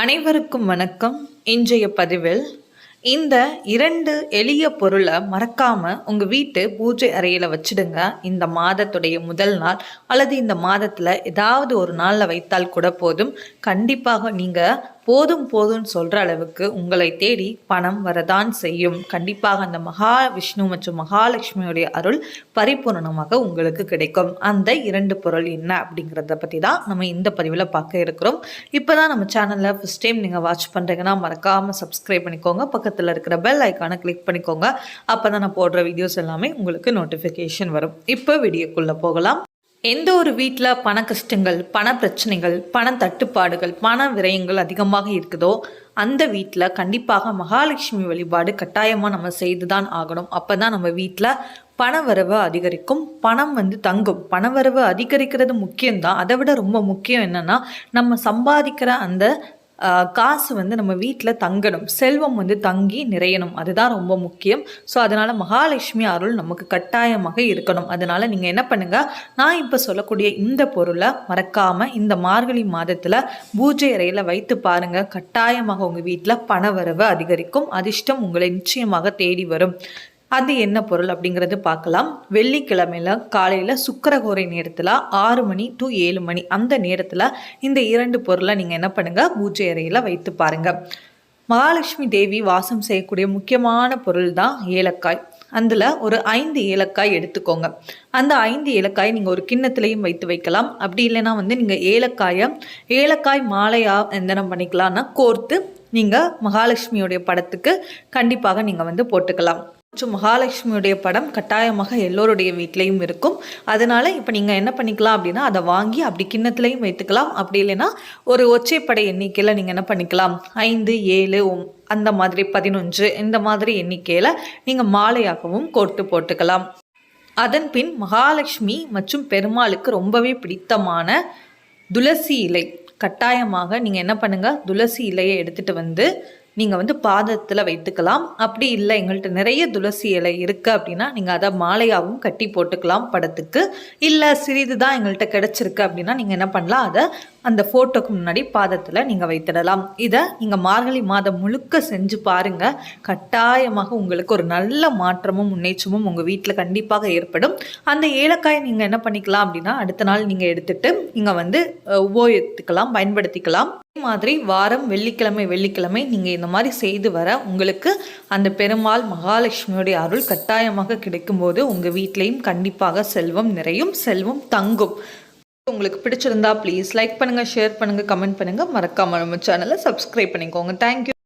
அனைவருக்கும் வணக்கம். இன்றைய பதிவில் இந்த இரண்டு எளிய பொருளை மறக்காம உங்க வீட்டு பூஜை அறையில வச்சிடுங்க. இந்த மாதத்துடைய முதல் நாள் அல்லது இந்த மாதத்துல ஏதாவது ஒரு நாள்ல வைத்தால் கூட போதும். கண்டிப்பாக நீங்க போதும் போதும்னு சொல்கிற அளவுக்கு உங்களை தேடி பணம் வரதான் செய்யும். கண்டிப்பாக அந்த மகா விஷ்ணு மற்றும் மகாலட்சுமியுடைய அருள் பரிபூர்ணமாக உங்களுக்கு கிடைக்கும். அந்த இரண்டு பொருள் என்ன அப்படிங்கிறத பற்றி தான் நம்ம இந்த பதிவில் பார்க்க இருக்கிறோம். இப்போ தான் நம்ம சேனலில் ஃபஸ்ட் டைம் நீங்கள் வாட்ச் பண்ணுறீங்கன்னா மறக்காமல் சப்ஸ்கிரைப் பண்ணிக்கோங்க. பக்கத்தில் இருக்கிற பெல் ஐக்கானை கிளிக் பண்ணிக்கோங்க. அப்போ தான் நான் போடுற வீடியோஸ் எல்லாமே உங்களுக்கு நோட்டிஃபிகேஷன் வரும். இப்போ வீடியோக்குள்ளே போகலாம். எந்த ஒரு வீட்டில் பண கஷ்டங்கள் பண பிரச்சனைகள் பண தட்டுப்பாடுகள் பண விரயங்கள் அதிகமாக இருக்குதோ அந்த வீட்டில் கண்டிப்பாக மகாலட்சுமி வழிபாடு கட்டாயமாக நம்ம செய்து தான் ஆகணும். அப்போ தான் நம்ம வீட்டில் பணவரவு அதிகரிக்கும். பணம் வந்து தங்கும். பணவரவு அதிகரிக்கிறது முக்கியம்தான். அதை விட ரொம்ப முக்கியம் என்னென்னா நம்ம சம்பாதிக்கிற அந்த காசு வந்து நம்ம வீட்டில் தங்கணும். செல்வம் வந்து தங்கி நிறையணும். அதுதான் ரொம்ப முக்கியம். ஸோ அதனால் மகாலட்சுமி அருள் நமக்கு கட்டாயமாக இருக்கணும். அதனால் நீங்கள் என்ன பண்ணுங்கள் நான் இப்போ சொல்லக்கூடிய இந்த பொருளை மறக்காமல் இந்த மார்கழி மாதத்தில் பூஜை அறையில் வைத்து பாருங்கள் கட்டாயமாக உங்கள் வீட்டில் பணவரவு அதிகரிக்கும். அதிர்ஷ்டம் உங்களை நிச்சயமாக தேடி வரும். அது என்ன பொருள் அப்படிங்கிறது பார்க்கலாம். வெள்ளிக்கிழமையில் காலையில் சுக்கரகோரை நேரத்தில் ஆறு மணி டு ஏழு மணி அந்த நேரத்தில் இந்த இரண்டு பொருளை நீங்கள் என்ன பண்ணுங்கள் பூஜை அறையில் வைத்து பாருங்கள் மகாலட்சுமி தேவி வாசம் செய்யக்கூடிய முக்கியமான பொருள் தான் ஏலக்காய். அதில் ஒரு ஐந்து ஏலக்காய் எடுத்துக்கோங்க. அந்த ஐந்து ஏலக்காய் நீங்கள் ஒரு கிண்ணத்துலேயும் வைத்து வைக்கலாம். அப்படி இல்லைன்னா வந்து நீங்கள் ஏலக்காயை ஏலக்காய் மாலையாக எந்தனம் பண்ணிக்கலாம்னா கோர்த்து நீங்கள் மகாலட்சுமியுடைய படத்துக்கு கண்டிப்பாக நீங்கள் வந்து போட்டுக்கலாம். மற்றும் மகாலட்சுமியுடைய படம் கட்டாயமாக எல்லோருடைய வீட்லேயும் இருக்கும். அதனால் இப்போ நீங்கள் என்ன பண்ணிக்கலாம் அப்படின்னா அதை வாங்கி அப்படி கிண்ணத்துலையும் வைத்துக்கலாம். அப்படி இல்லைன்னா ஒரு ஒற்றைப்படை எண்ணிக்கையில் நீங்கள் என்ன பண்ணிக்கலாம்? ஐந்து ஏழு அந்த மாதிரி பதினொன்று இந்த மாதிரி எண்ணிக்கையில் நீங்கள் மாலையாகவும் கோர்த்து போட்டுக்கலாம். அதன் பின் மகாலட்சுமி மற்றும் பெருமாளுக்கு ரொம்பவே பிடித்தமான துளசி இலை. கட்டாயமாக நீங்கள் என்ன பண்ணுங்கள் துளசி இலையை எடுத்துகிட்டு வந்து நீங்கள் வந்து பாதத்தில் வைத்துக்கலாம். அப்படி இல்லை எங்கள்கிட்ட நிறைய துளசி இலை இருக்குது அப்படின்னா நீங்கள் அதை மாலையாகவும் கட்டி போட்டுக்கலாம் படத்துக்கு. இல்லை சிறிது தான் எங்கள்கிட்ட கிடச்சிருக்கு அப்படின்னா நீங்கள் என்ன பண்ணலாம்? அதை அந்த ஃபோட்டோக்கு முன்னாடி பாதத்தில் நீங்கள் வைத்திடலாம். இதை நீங்கள் மார்கழி மாதம் முழுக்க செஞ்சு பாருங்கள் கட்டாயமாக உங்களுக்கு ஒரு நல்ல மாற்றமும் முன்னேற்றமும் உங்கள் வீட்டில் கண்டிப்பாக ஏற்படும். அந்த ஏலக்காயை நீங்கள் என்ன பண்ணிக்கலாம் அப்படின்னா அடுத்த நாள் நீங்கள் எடுத்துகிட்டு நீங்கள் வந்து உபயோகித்துக்கலாம் பயன்படுத்திக்கலாம். மாதிரி வாரம் வெள்ளிக்கிழமை வெள்ளிக்கிழமை நீங்கள் இந்த மாதிரி செய்து வர உங்களுக்கு அந்த பெருமாள் மகாலட்சுமியுடைய அருள் கட்டாயமாக கிடைக்கும்போது உங்கள் வீட்லேயும் கண்டிப்பாக செல்வம் நிறையும் செல்வம் தங்கும். உங்களுக்கு பிடிச்சிருந்தா ப்ளீஸ் லைக் பண்ணுங்கள் ஷேர் பண்ணுங்கள் கமெண்ட் பண்ணுங்கள் மறக்காமல் நம்ம சேனலை சப்ஸ்கிரைப் பண்ணிக்கோங்க. தேங்க்யூ